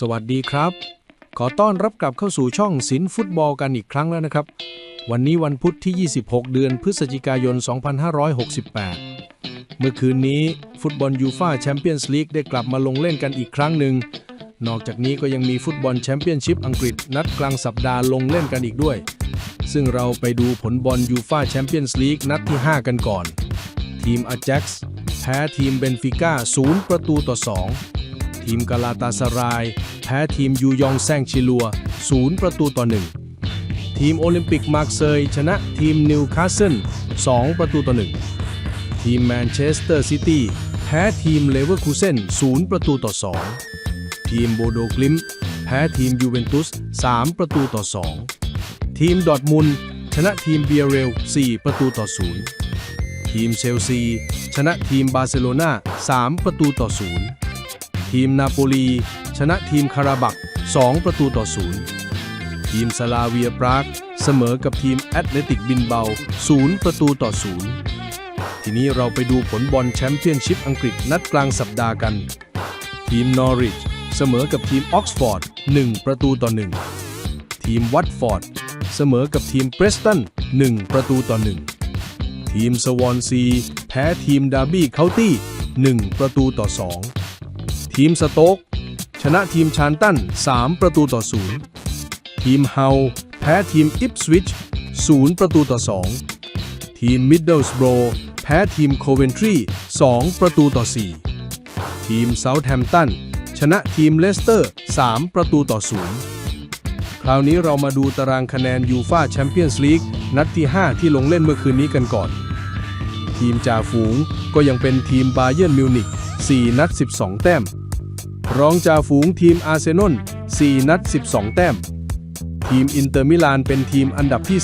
สวัสดีครับ ขอต้อนรับกลับเข้าสู่ช่องศิลฟุตบอลกันอีกครั้งแล้วนะครับ วันนี้วันพุธที่ 26 เดือนพฤศจิกายน 2568 เมื่อคืนนี้ฟุตบอลยูฟาแชมเปี้ยนส์ลีกได้กลับมาลงเล่นกันอีกครั้งหนึ่ง นอกจากนี้ก็ยังมีฟุตบอลแชมเปี้ยนชิพอังกฤษนัดกลางสัปดาห์ลงเล่นกันอีกด้วย ซึ่งเราไปดูผลบอลยูฟาแชมเปี้ยนส์ลีกนัดที่ 5 กันก่อน ทีมอา a x แพ้ทีมเบนฟิก้า0ประตูต่อ 2 ทีมกาลาตาสราย แพ้ทีมยูยองแซงชิลัว 0 ประตูต่อ 1 ทีมโอลิมปิกมาร์เซยชนะทีมนิวคาสเซิล 2 ประตูต่อ 1 ทีมแมนเชสเตอร์ซิตี้แพ้ทีมเลเวอร์คูเซน0 ประตูต่อ 2 ทีมโบโดกลิมแพ้ทีมยูเวนตุส 3 ประตูต่อ 2 ทีมดอทมุนชนะทีมเบียเรล 4 ประตูต่อ 0 ทีมเชลซี ชนะทีมบาร์เซโลนา3 ประตูต่อ 0 ทีมนาโปลี ชนะทีมคาราบัก 2 ประตูต่อ0ทีมสลาเวียปรากเสมอกับทีมแอตเลติกบินเบา 0 ประตูต่อ0ทีนี้เราไปดูผลบอลแชมเปี้ยนชิพอังกฤษนัดกลางสัปดาห์กัน ทีมนอริชเสมอกับทีมออกซฟอร์ด 1 ประตูต่อ 1 ทีมวัตฟอร์ด เสมอกับทีมเบรสตัน 1 ประตูต่อ 1 ทีมสวอนซี แพ้ทีมดาร์บี้เคาน์ตี้ 1 ประตูต่อ 2 ทีมสโต๊กชนะทีมชานตัน 3 ประตูต่อ 0 ทีมเฮาแพ้ทีมอิปสวิช0 ประตูต่อ 2 ทีมมิดเดิลสโบรแพ้ทีมโคเวนทรี 2 ประตูต่อ 4 ทีมเซาท์แฮมตัน ชนะทีมเลสเตอร์ 3 ประตูต่อ 0 คราวนี้เรามาดูตารางคะแนนยูฟาแชมเปี้ยนส์ลีกนัดที่ 5 ที่ลงเล่นเมื่อคืนนี้กันก่อน ทีมจ่าฝูงก็ยังเป็นทีมบาเยิร์นมิวนิก4นัด 12 แต้ม รองจ่าฝูงทีมอาร์เซนอล 4 นัด 12 แต้ม ทีมอินเตอร์มิลานเป็นทีมอันดับที่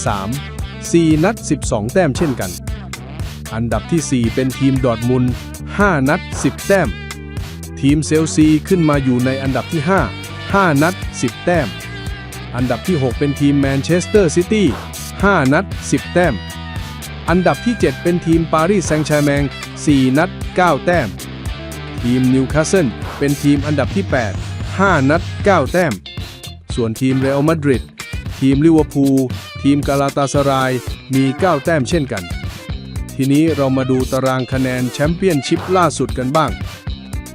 3 4 นัด 12 แต้มเช่นกัน อันดับที่ 4 เป็นทีมดอร์ทมุน5 นัด 10 แต้ม ทีมเซลซีขึ้นมาอยู่ในอันดับที่ 5 5 นัด 10 แต้ม อันดับที่ 6 เป็นทีมแมนเชสเตอร์ซิตี้5นัด 10 แต้ม อันดับที่ 7 เป็นทีมปารีสแซงต์แชร์แมง4 นัด 9 แต้ม ทีมนิวคาสเซิล เป็นทีมอันดับที่ 8 5 นัด 9 แต้ม ส่วนทีมเรอัลมาดริดทีมลิเวอร์พูลทีมกาลาตาสรายมี 9 แต้มเช่นกัน ทีนี้เรามาดูตารางคะแนนแชมเปี้ยนชิพล่าสุดกันบ้าง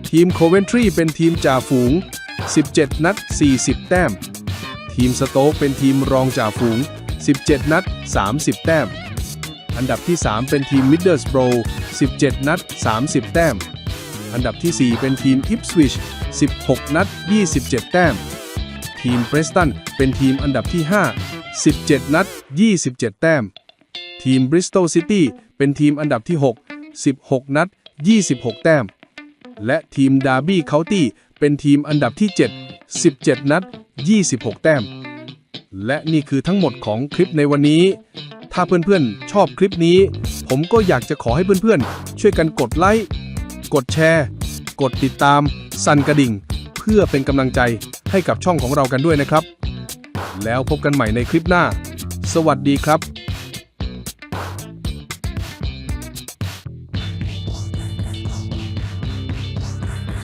ทีมโคเวนทรีเป็นทีมจ่าฝูง 17 นัด 40 แต้ม ทีมสโต๊กเป็นทีมรองจ่าฝูง 17 นัด 30 แต้ม อันดับที่ 3 เป็นทีมมิดเดิลสโบร17 นัด 30 แต้ม อันดับที่ 4 เป็นทีมอิปสวิช 16 นัด 27 แต้ม ทีมเบรสตันเป็นทีมอันดับที่ 5 17 นัด 27 แต้ม ทีมบริสตอลซิตี้เป็นทีมอันดับที่ 6 16 นัด 26 แต้ม และทีมดาร์บี้เคาน์ตี้เป็นทีมอันดับที่ 7 17 นัด 26 แต้ม และนี่คือทั้งหมดของคลิปในวันนี้ ถ้าเพื่อนๆ ชอบคลิปนี้ ผมก็อยากจะขอให้เพื่อนๆ ช่วยกันกดไลค์ กดแชร์ กดติดตาม สั่นกระดิ่ง เพื่อเป็นกำลังใจให้กับช่องของเรากันด้วยนะครับ แล้วพบกันใหม่ในคลิปหน้า สวัสดีครับ